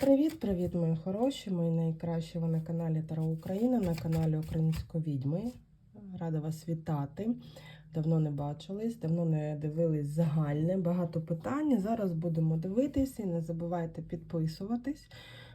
Привіт-привіт, мої хороші, мої найкращі. Ви на каналі Таро Україна, на каналі Української відьми. Рада вас вітати. Давно не бачились, давно не дивились загальне, багато питань. Зараз будемо дивитися і не забувайте підписуватись,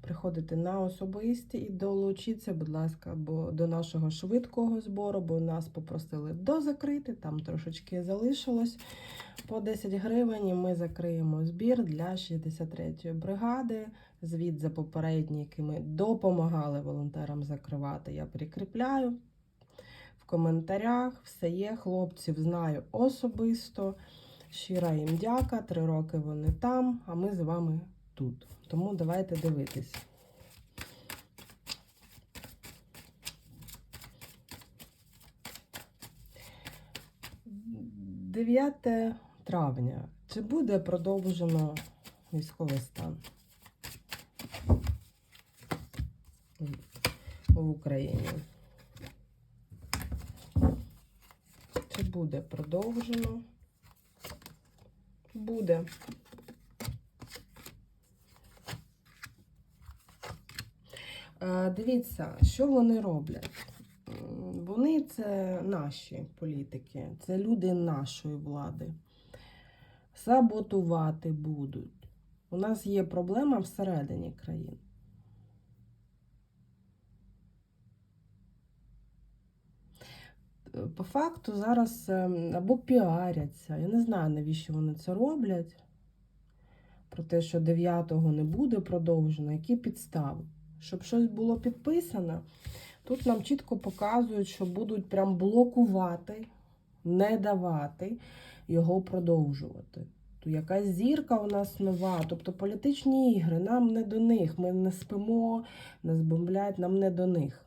приходити на особисті і долучіться, будь ласка, бо до нашого швидкого збору, бо нас попросили дозакрити, там трошечки залишилось. По 10 гривень ми закриємо збір для 63-ї бригади. Звіт за попередні, які ми допомагали волонтерам закривати, я прикріпляю. В коментарях все є. Хлопців знаю особисто. Щира їм дяка. Три роки вони там, а ми з вами тут. Тому давайте дивитись. Дев'яте травня. Чи буде продовжено військовий стан в Україні? Чи буде продовжено? Буде. Е, Дивіться, що вони роблять. Вони це наші політики, це люди нашої влади. Саботувати будуть. У нас є проблема всередині країни. Е, По факту зараз ем, або піаряться. Я не знаю, навіщо вони це роблять. Про те, що 9-го не буде продовжено, які підстави. Щоб щось було підписано, тут нам чітко показують, що будуть прям блокувати, не давати його продовжувати. То якась зірка у нас нова, тобто політичні ігри, нам не до них. Ми не спимо, нас бомблять, нам не до них.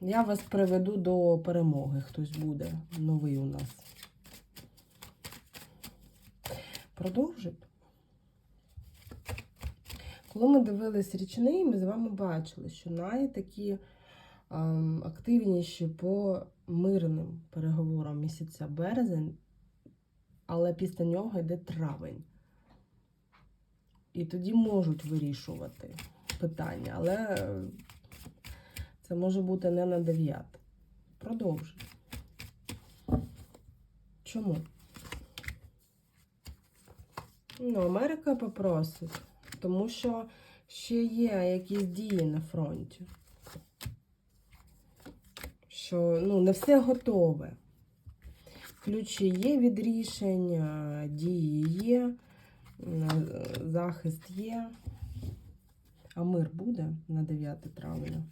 Я вас приведу до перемоги. Хтось буде новий у нас. Продовжить. Коли ми дивились річний, ми з вами бачили, що найтакі ем, активніші по мирним переговорам місяця березень, але після нього йде травень. І тоді можуть вирішувати питання, але е, це може бути не на 9. Продовжуй. Чому? Ну, Америка попросить, тому що ще є якісь дії на фронті. Що ну, не все готове. Ключі є від рішення, дії є, захист є. А мир буде на 9 травня.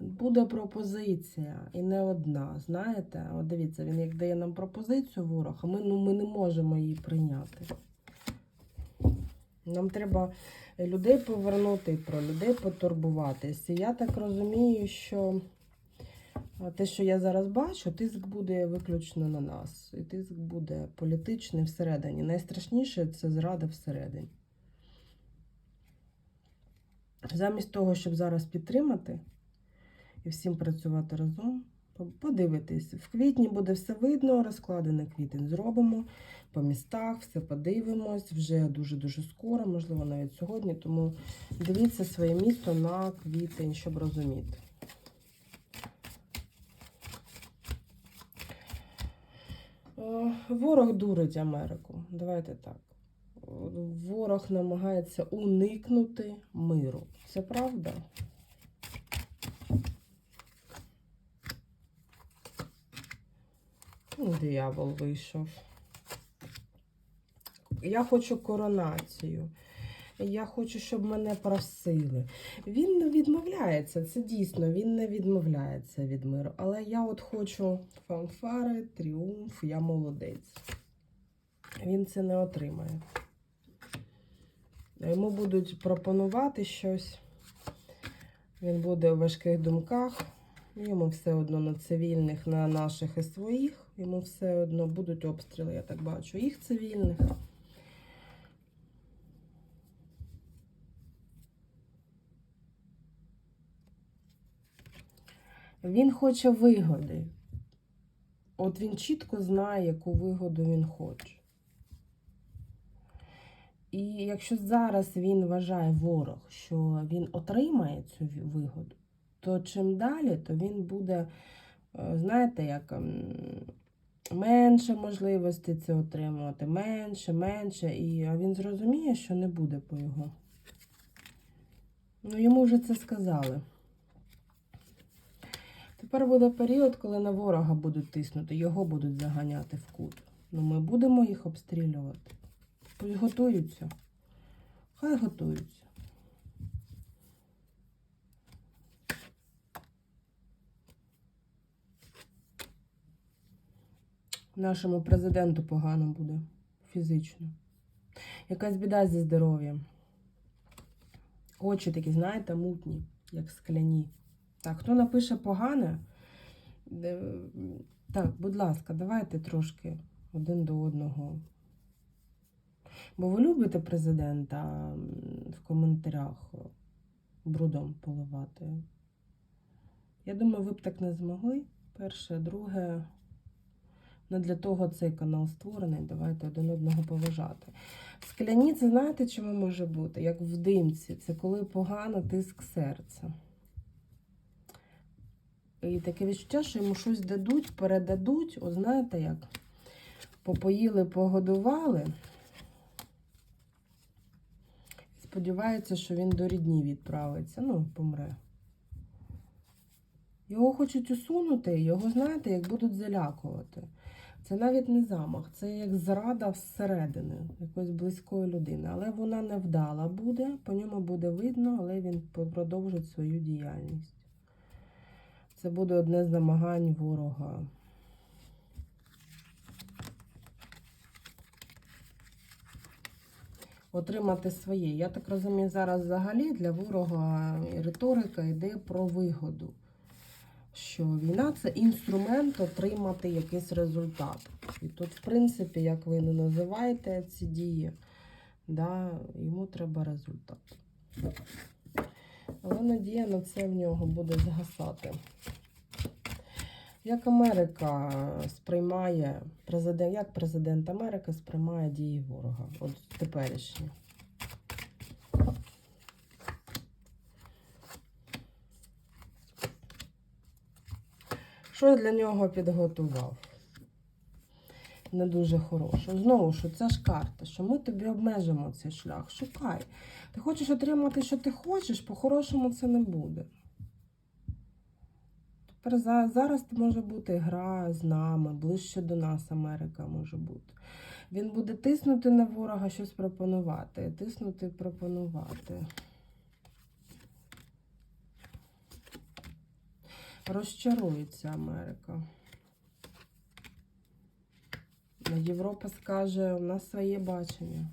Буде пропозиція і не одна. Знаєте, от дивіться, він як дає нам пропозицію ворог, а ми, ну, ми не можемо її прийняти. Нам треба людей повернути про людей потурбуватися. Я так розумію, що те, що я зараз бачу, тиск буде виключно на нас. І тиск буде політичний всередині. Найстрашніше це зрада всередині. Замість того, щоб зараз підтримати і всім працювати разом, подивитись. В квітні буде все видно, розклади на квітень зробимо по містах, все подивимось вже дуже-дуже скоро, можливо, навіть сьогодні. Тому дивіться своє місто на квітень, щоб розуміти. Е, Ворог дурить Америку. Давайте так. Ворог намагається уникнути миру. Це правда? Ну, Диявол вийшов. Я хочу коронацію. Я хочу, щоб мене просили. Він не відмовляється, це дійсно, він не відмовляється від миру. Але я от хочу фанфари, тріумф, я молодець. Він це не отримає. Йому будуть пропонувати щось. Він буде у важких думках. Йому все одно на цивільних, на наших і своїх. Йому все одно будуть обстріли, я так бачу, їх цивільних. Він хоче вигоди. От він чітко знає, яку вигоду він хоче. І якщо зараз він вважає ворог, що він отримає цю вигоду, то чим далі, то він буде, е, знаєте, як ем, менше можливостей це отримувати, менше, менше. І, а він зрозуміє, що не буде по його. Ну, йому вже це сказали. Тепер буде період, коли на ворога будуть тиснути, його будуть заганяти в кут. Ну, ми будемо їх обстрілювати. Пусть готуються. Хай готуються. Нашому президенту погано буде фізично. Якась біда зі здоров'ям. Очі такі, знаєте, мутні, як скляні. Так, хто напише погане? Так, будь ласка, давайте трошки один до одного. Бо ви любите президента в коментарях брудом поливати. Я думаю, ви б так не змогли. Перше, друге, не для того цей канал створений. Давайте один одного поважати. Скляні, це знаєте, чому може бути? Як в димці. Це коли погано тиск серця. І таке відчуття, що йому щось дадуть, передадуть. От знаєте як? Попоїли, погодували. Сподівається, що він до рідні відправиться. Ну, помре. Його хочуть усунути, його, знаєте, як будуть залякувати. Це навіть не замах, це як зрада всередини якоїсь близької людини. Але вона не вдала буде, по ньому буде видно, але він продовжить свою діяльність. Це буде одне з намагань ворога. Отримати своє. Я так розумію, зараз взагалі для ворога риторика йде про вигоду. Що війна це інструмент отримати якийсь результат. І тут, в принципі, як ви не називаєте ці дії, да, йому треба результат. Але надія на це в нього буде згасати. Як Америка сприймає президент, як президент Америки сприймає дії ворога? От теперішні. Що я для нього підготував? Не дуже хороше. Знову ж, це ж карта, що ми тобі обмежимо цей шлях. Шукай. Ти хочеш отримати, що ти хочеш, по-хорошому це не буде. Тепер зараз може бути гра з нами, ближче до нас Америка може бути. Він буде тиснути на ворога, щось пропонувати. Тиснути, пропонувати. Розчарується Америка. Європа скаже, у нас своє бачення.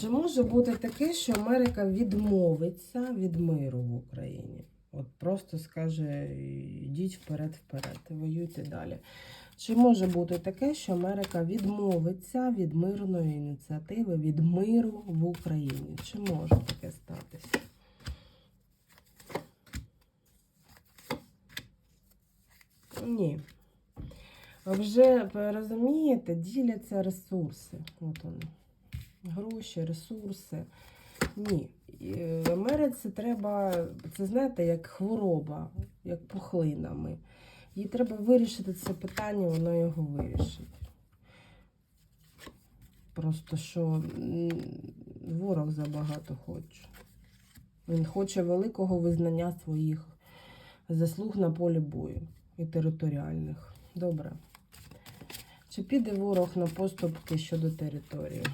Чи може бути таке, що Америка відмовиться від миру в Україні? От просто скаже, йдіть вперед-вперед, воюйте далі. Чи може бути таке, що Америка відмовиться від мирної ініціативи, від миру в Україні? Чи може таке статися? Ні. Вже розумієте, діляться ресурси. От вони. Гроші, ресурси. Ні. І В Америці треба, це знаєте, як хвороба, як пухлинами. Їй треба вирішити це питання, вона його вирішить. Просто що ворог забагато хоче. Він хоче великого визнання своїх заслуг на полі бою і територіальних. Добре. Чи піде ворог на поступки щодо території?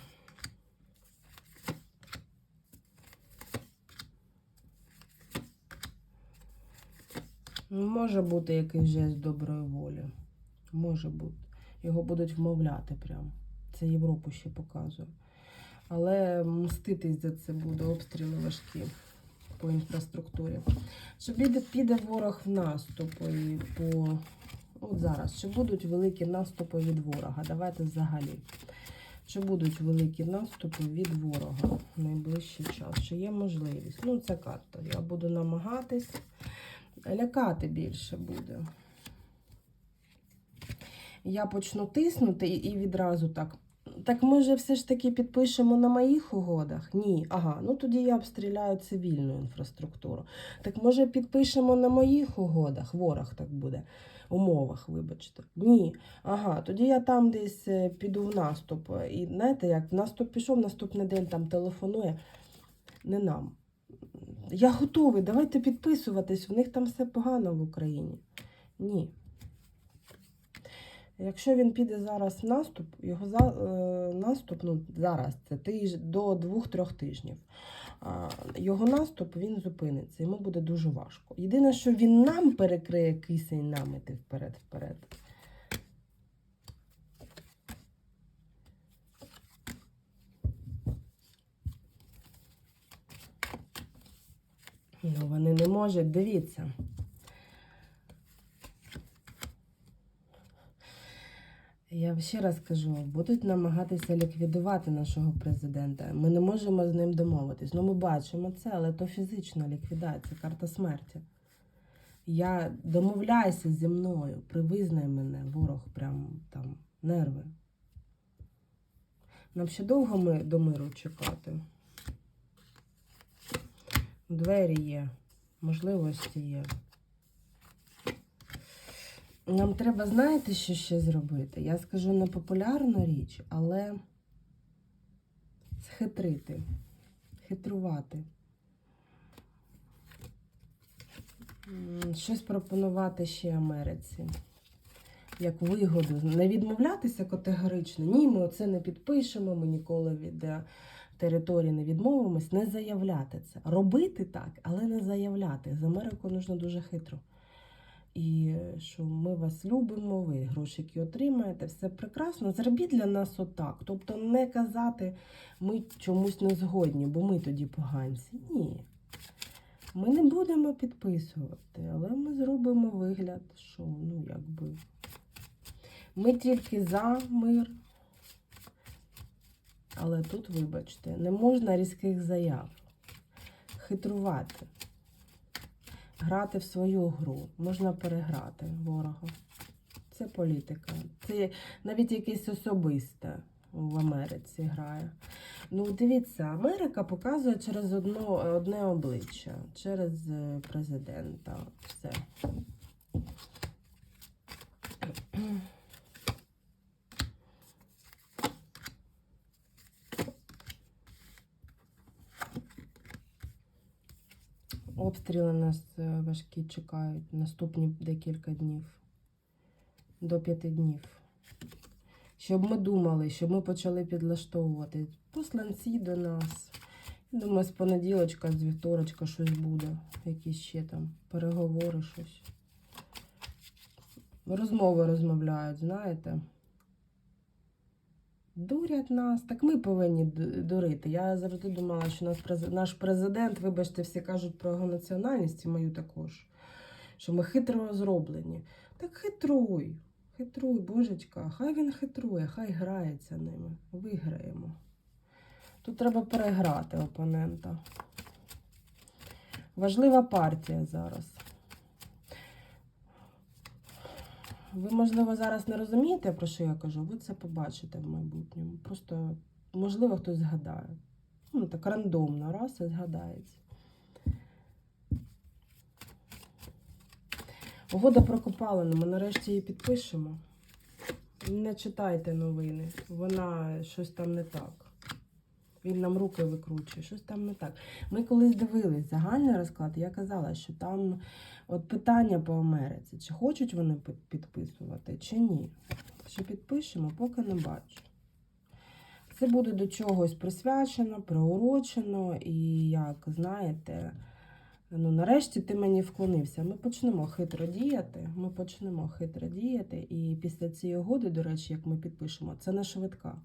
Може бути якийсь жест доброї волі. Може бути. Його будуть вмовляти прям. Це Європу ще показує. Але мститись за це буде обстріли важкі по інфраструктурі. Чи піде, піде ворог в наступ і по. От зараз, чи будуть великі наступи від ворога? Давайте взагалі. Чи будуть великі наступи від ворога в найближчий час? Чи є можливість? Ну, це карта. Я буду намагатись. Лякати більше буде. я почну тиснути і, відразу так. Так ми же все ж таки підпишемо на моїх угодах? Ні. Ага, ну тоді я обстріляю цивільну інфраструктуру. Так може підпишемо на моїх угодах, ворог так буде, умовах, вибачте. Ні. Ага, тоді я там десь е, піду в наступ. І знаєте, як в наступ пішов, наступний день там телефонує. Не нам. Я готовий, давайте підписуватись, в них там все погано в Україні. Ні. Якщо він піде зараз в наступ, його за, е, наступ, ну зараз це тиж, до двох-трьох тижнів. А, його наступ він зупиниться, йому буде дуже важко. Єдине, що він нам перекриє кисень нам іти вперед-вперед. Ну, вони не можуть, дивіться. Я ще раз кажу, будуть намагатися ліквідувати нашого президента. Ми не можемо з ним домовитись. Ну, ми бачимо це, але то фізична ліквідація, карта смерті. Я домовляйся зі мною, привизнай мене, ворог прям там нерви. Нам ще довго ми до миру чекати. Двері є, можливості є. Нам треба, знаєте, що ще зробити? Я скажу непопулярну річ, але схитрити, хитрувати. Щось пропонувати ще Америці. Як вигоду. Не відмовлятися категорично. Ні, ми оце не підпишемо, ми ніколи від е, території не відмовимось. Не заявляти це. Робити так, але не заявляти. З Америкою нужно дуже хитро. І що ми вас любимо, ви грошики отримаєте, все прекрасно. Зробіть для нас отак. Тобто не казати, ми чомусь не згодні, бо ми тоді поганці. Ні. Ми не будемо підписувати, але ми зробимо вигляд, що ну якби. Ми тільки за мир. Але тут, вибачте, не можна різких заяв. Хитрувати грати в свою гру, можна переграти ворога. Це політика. Це навіть якесь особисте в Америці грає. Ну, дивіться, Америка показує через одно, одне обличчя, через е, президента. Все. Обстріли нас е, важкі чекають наступні декілька днів. До п'яти днів. Щоб ми думали, щоб ми почали підлаштовувати посланці до нас. Думаю, з понеділочка, з вівторочка щось буде. Якісь ще там переговори, щось. Розмови розмовляють, знаєте. Дурять нас, так ми повинні дурити. Я завжди думала, що наш, президент, вибачте, всі кажуть про його національність, мою також. Що ми хитро зроблені. Так хитруй, хитруй, божечка, хай він хитрує, хай грається ними. Виграємо. Тут треба переграти опонента. Важлива партія зараз. Ви, можливо, зараз не розумієте, про що я кажу, ви це побачите в майбутньому. Просто, можливо, хтось згадає. Ну, так рандомно, раз і згадається. Угода про копалину, ми нарешті її підпишемо. Не читайте новини, вона щось там не так. Він нам руки викручує, щось там не так. Ми колись дивились загальний розклад, я казала, що там от питання по Америці, чи хочуть вони підписувати, чи ні. Чи підпишемо, поки не бачу. Це буде до чогось присвячено, приурочено, і як знаєте, ну нарешті ти мені вклонився. Ми почнемо хитро діяти. Ми почнемо хитро діяти. І після цієї угоди, до речі, як ми підпишемо, це не швидка,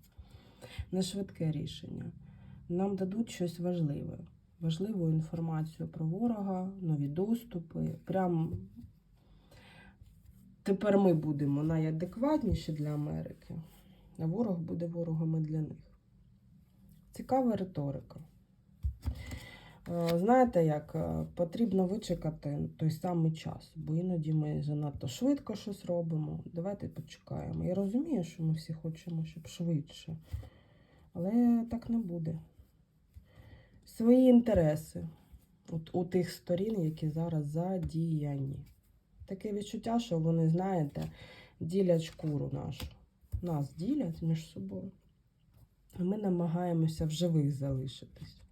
не швидке рішення. Нам дадуть щось важливе. Важливу інформацію про ворога, нові доступи. Прям тепер ми будемо найадекватніші для Америки, а ворог буде ворогами для них. Цікава риторика. Е, Знаєте, як е, потрібно вичекати той самий час, бо іноді ми занадто швидко щось робимо. Давайте почекаємо. Я розумію, що ми всі хочемо, щоб швидше, але так не буде. Свої інтереси от, у тих сторін, які зараз задіяні. Таке відчуття, що вони, знаєте, ділять шкуру нашу. Нас ділять між собою. Ми намагаємося в живих залишитись.